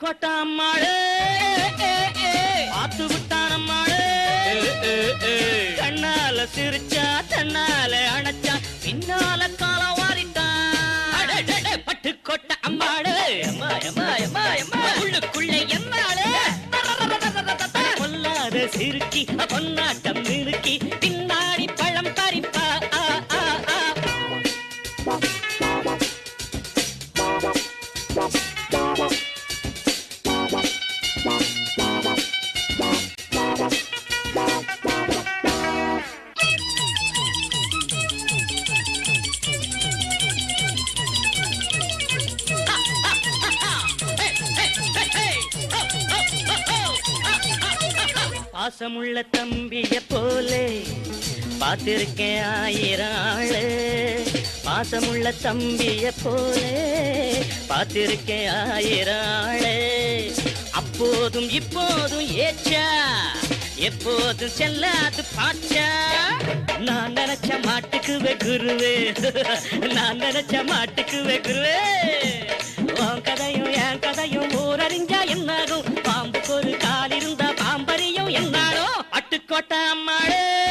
கொட்டாமாளே பார்த்து விட்டானம்மாளே கண்ணால சிரிச்சா தன்னால அணைச்சா பின்னால கால வாரிட்டான் பட்டு கொட்ட அம்மாளே உள்ளுக்குள்ளே எம்மாளே. கொல்லாத சிரிக்கி பொன்னாட்ட பாசமுள்ள தம்பிய போலே. பார்த்திருக்கேன் ஆயிரம் ஆளு. பாசமுள்ள தம்பிய போலே. பார்த்திருக்கேன் ஆயிரம் ஆளு. அப்போதும் இப்போதும் ஏச்சா. எப்போதும் செல்லாது பாச்சா. நான் நினைச்ச மாட்டுக்கு வெகுருவே நான் நினைச்ச மாட்டுக்கு வெகுருவே உன் கதையும் என் கதையும் ಕೊಟ್ಟ ಮಳೆ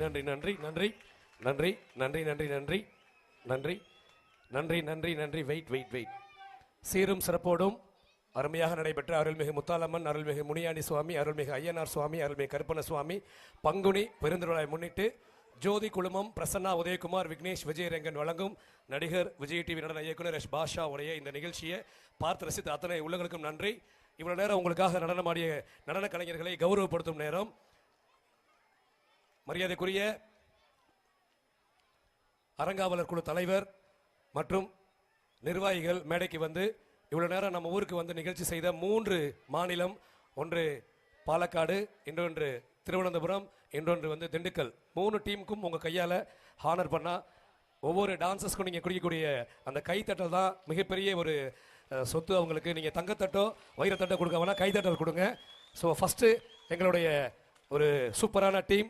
நன்றி நன்றி நன்றி நன்றி நன்றி நன்றி நன்றி நன்றி நன்றி நன்றி நன்றி வெயிட் வெயிட் வெயிட் சீரும் சிறப்போடும் அருமையாக நடைபெற்ற அருள்மிகு முத்தாலம்மன் அருள்மிகு முனியாண்டி சுவாமி அருள்மிகு ஐயனார் சுவாமி அருள்மிகு கருப்பண சுவாமி பங்குனி பெருந்திருவிழாவை முன்னிட்டு ஜோதி குழுமம் பிரசன்னா உதயகுமார் விக்னேஷ் விஜயரங்கன் வழங்கும் நடிகர் விஜய் டிவி நடன இயக்குனர் எஸ் பாஷா உடைய இந்த நிகழ்ச்சியை பார்த்து ரசித்த அத்தனை உள்ளங்களுக்கும் நன்றி இவ்வளவு நேரம் உங்களுக்காக நடனமாடிய நடன கலைஞர்களை கௌரவப்படுத்தும் நேரம் மரியாதைக்குரிய அறங்காவலர் குழு தலைவர் மற்றும் நிர்வாகிகள் மேடைக்கு வந்து இவ்வளோ நேரம் நம்ம ஊருக்கு வந்து நிகழ்ச்சி செய்த மூன்று மாநிலம் ஒன்று பாலக்காடு இன்னொன்று திருவனந்தபுரம் இன்னொன்று வந்து திண்டுக்கல். மூணு டீமுக்கும் உங்கள் கையால் ஹானர் பண்ணால் ஒவ்வொரு டான்ஸஸ்க்கும் நீங்கள் குடிக்கக்கூடிய அந்த கைத்தட்டல் தான் மிகப்பெரிய ஒரு சொத்து அவங்களுக்கு. நீங்கள் தங்கத்தட்டோ வைரத்தட்டோ கொடுக்க வேணால் கைத்தட்டல் கொடுங்க. ஸோ ஃபஸ்ட்டு எங்களுடைய ஒரு சூப்பரான டீம்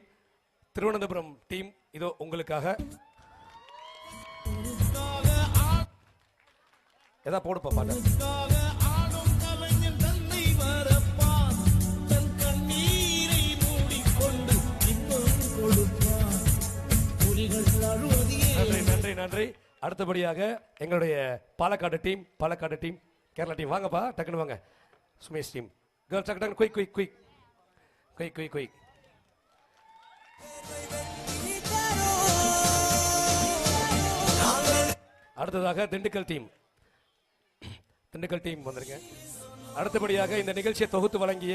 திருவனந்தபுரம் டீம் இதோ உங்களுக்காக. எதா போடுப்பா பாட்டு. நன்றி நன்றி நன்றி. அடுத்தபடியாக எங்களுடைய Palakkad team Palakkad team Kerala team. வாங்கப்பா டக்குன்னு வாங்க. சுமேஷ் டீம். கேர்ள்ஸ் டக்கு டக்கு quick quick quick. Quick quick quick. அடுத்ததாக திண்டுக்கல் டீம். திண்டுக்கல் டீம் வந்திருங்க அடுத்தபடியாக இந்த நிகழ்ச்சியை தொகுத்து வழங்கிய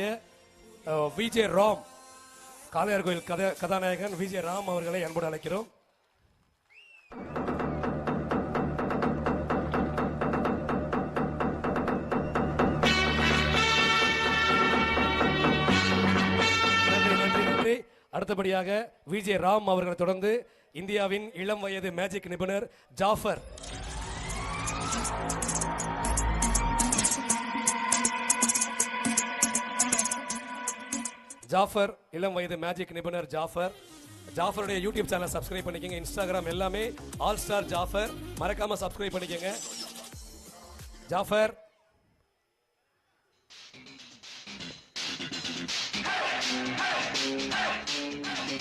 விஜே ராம் காளையார் கோயில் கதை கதாநாயகன் விஜே ராம் அவர்களை அன்போடு அழைக்கிறோம். அடுத்தபடியாக விஜே ராம் அவர்களை தொடர்ந்து இந்தியாவின் இளம் வயது மேஜிக் நிபுணர் ஜாஃபர். ஜாஃபர் இளம் வயது மேஜிக் நிபுணர் ஜாஃபர். ஜாஃபருடைய யூடியூப் சேனல் சப்ஸ்கிரைப் பண்ணிக்கங்க. இன்ஸ்டாகிராம் எல்லாமே ஆல் ஸ்டார் ஜாஃபர். மறக்காம சப்ஸ்கிரைப் பண்ணிக்கங்க. ஜாஃபர்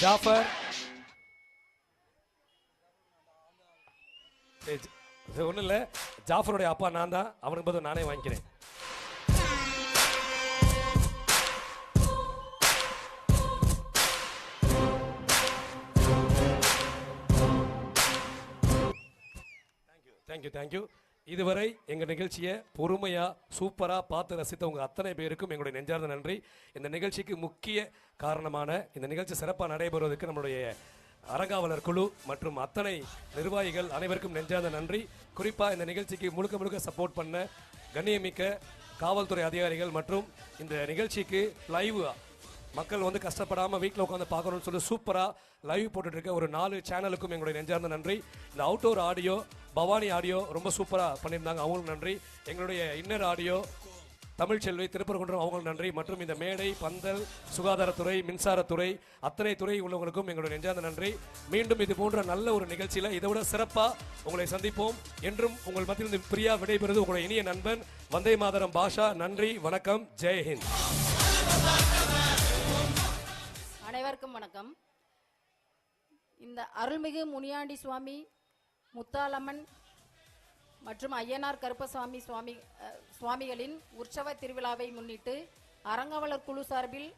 ஜாஃபர் ஒன்றும் இல்லை இது ஜாஃபருடைய அப்பா நான் தான். அவனுக்கு பதில் நானே வாங்கிக்கிறேன். தேங்க்யூ தேங்க்யூ இதுவரை எங்கள் நிகழ்ச்சியை பொறுமையாக சூப்பராக பார்த்து ரசித்த உங்கள் அத்தனை பேருக்கும் எங்களுடைய நெஞ்சார்ந்த நன்றி. இந்த நிகழ்ச்சிக்கு முக்கிய காரணமான இந்த நிகழ்ச்சி சிறப்பாக நடைபெறுவதற்கு நம்மளுடைய அறங்காவலர் குழு மற்றும் அத்தனை நிர்வாகிகள் அனைவருக்கும் நெஞ்சார்ந்த நன்றி. குறிப்பாக இந்த நிகழ்ச்சிக்கு முழுக்க முழுக்க சப்போர்ட் பண்ண கண்ணியமிக்க காவல்துறை அதிகாரிகள் மற்றும் இந்த நிகழ்ச்சிக்கு லைவ் மக்கள் வந்து கஷ்டப்படாமல் வீட்டில் உட்காந்து பார்க்கணும்னு சொல்லி சூப்பராக லைவ் போட்டுட்ருக்க ஒரு நாலு சேனலுக்கும் எங்களுடைய நெஞ்சார்ந்த நன்றி. இந்த அவுட்டோர் ஆடியோ பவானி ஆடியோ ரொம்ப சூப்பராக பண்ணியிருந்தாங்க. அவங்களுக்கு நன்றி. எங்களுடைய இன்னர் ஆடியோ தமிழ்ச்செல்வி திருப்பரங்குன்றம் அவங்களுக்கு நன்றி. மற்றும் இந்த மேடை பந்தல் சுகாதாரத்துறை மின்சாரத்துறை அத்தனை துறை உள்ளவங்களுக்கும் எங்களுடைய நெஞ்சார்ந்த நன்றி. மீண்டும் இது போன்ற நல்ல ஒரு நிகழ்ச்சியில் இதை விட சிறப்பாக உங்களை சந்திப்போம். என்றும் உங்கள் மத்தியிலிருந்து பிரியா விடைபெறுவது உங்களுடைய இனிய நண்பன் வந்தே மாதரம் பாஷா. நன்றி வணக்கம் ஜெய்ஹிந்த் இந்த அருள்மிகு முனியாண்டி சுவாமி முத்தாலம்மன் மற்றும் ஐயனார் கருப்பசாமி சுவாமி சுவாமிகளின் உற்சவ திருவிழாவை முன்னிட்டு அறங்காவலர் குழு சார்பில்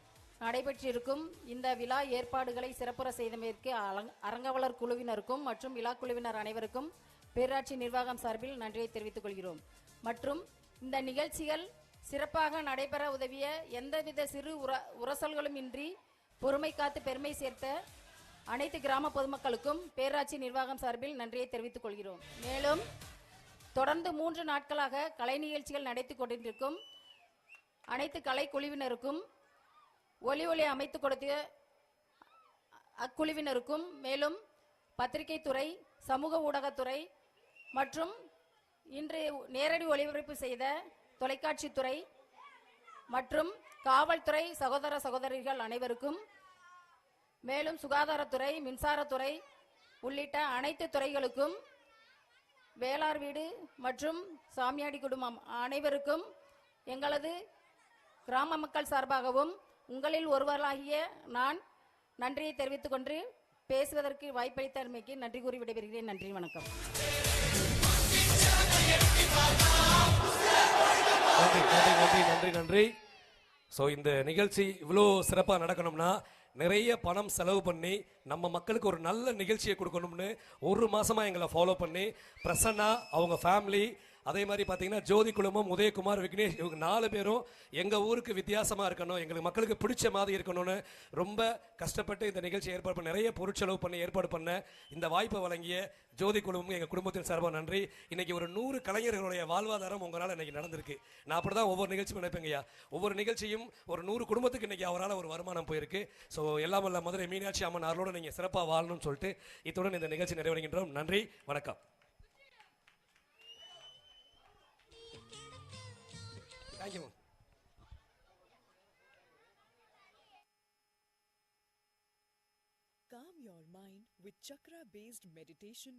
நடைபெற்றிருக்கும் இந்த விழா ஏற்பாடுகளை சிறப்புற செய்தமைக்கு அலங்- அறங்காவலர் குழுவினருக்கும் மற்றும் விழா குழுவினர் அனைவருக்கும் பேராட்சி நிர்வாகம் சார்பில் நன்றியை தெரிவித்துக் கொள்கிறோம். மற்றும் இந்த நிகழ்ச்சிகள் சிறப்பாக நடைபெற உதவிய எந்தவித சிறு உர உரசல்களும் இன்றி பொறுமை காத்து பெருமை சேர்த்த அனைத்து கிராம பொதுமக்களுக்கும் பேராட்சி நிர்வாகம் சார்பில் நன்றியை தெரிவித்துக் கொள்கிறோம். மேலும் தொடர்ந்து மூன்று நாட்களாக கலை நிகழ்ச்சிகள் நடத்தி கொண்டிருக்கும் அனைத்து கலை குழுவினருக்கும் ஒலி ஒலி அமைத்து கொடுத்த அக்குழுவினருக்கும் மேலும் பத்திரிகை துறை சமூக ஊடகத்துறை மற்றும் இன்று நேரடி ஒளிபரப்பு செய்த தொலைக்காட்சி துறை மற்றும் காவல்துறை சகோதர சகோதரிகள் அனைவருக்கும் மேலும் சுகாதாரத்துறை மின்சாரத்துறை உள்ளிட்ட அனைத்து துறைகளுக்கும் வேளார் வீடு மற்றும் சாமியாடி குடும்பம் அனைவருக்கும் எங்களது கிராம மக்கள் சார்பாகவும் உங்களில் ஒருவராகிய நான் நன்றியை தெரிவித்துக் கொண்டு பேசுவதற்கு வாய்ப்பளித்தமைக்கு நன்றி கூறி விடைபெறுகிறேன். நன்றி வணக்கம். நன்றி நன்றி நன்றி நன்றி நன்றி. ஸோ இந்த நிகழ்ச்சி இவ்வளோ சிறப்பாக நடக்கணும்னா நிறைய பணம் செலவு பண்ணி நம்ம மக்களுக்கு ஒரு நல்ல நிகழ்ச்சியை கொடுக்கணும்னு ஒரு மாசமா எங்களை ஃபாலோ பண்ணி பிரசன்னா அவங்க ஃபேமிலி அதே மாதிரி பார்த்தீங்கன்னா ஜோதி குழுமம் உதயகுமார் விக்னேஷ் இவங்க நாலு பேரும் எங்கள் ஊருக்கு வித்தியாசமாக இருக்கணும் எங்களுக்கு மக்களுக்கு பிடிச்ச மாதிரி இருக்கணும்னு ரொம்ப கஷ்டப்பட்டு இந்த நிகழ்ச்சி ஏற்பாடு பண்ண நிறைய பொருட்செலவு பண்ணி ஏற்பாடு பண்ண இந்த வாய்ப்பை வழங்கிய ஜோதி குழுமம் எங்கள் குடும்பத்தின் சார்பாக நன்றி. இன்னைக்கு ஒரு நூறு கலைஞர்களுடைய வாழ்வாதாரம் உங்களால் இன்னைக்கு நடந்திருக்கு. நான் அப்படி தான் ஒவ்வொரு நிகழ்ச்சியும் நினைப்பேங்கய்யா ஒவ்வொரு நிகழ்ச்சியும் ஒரு நூறு குடும்பத்துக்கு இன்னைக்கு அவரால் ஒரு வருமானம் போயிருக்கு. ஸோ எல்லாம் வல்ல மதுரை மீனாட்சி அம்மன் அருளோடு நீங்கள் சிறப்பாக வாழணும்னு சொல்லிட்டு இத்துடன் இந்த நிகழ்ச்சி நிறைவடைகின்றோம். நன்றி வணக்கம். Thank you. Calm your mind with chakra based meditation.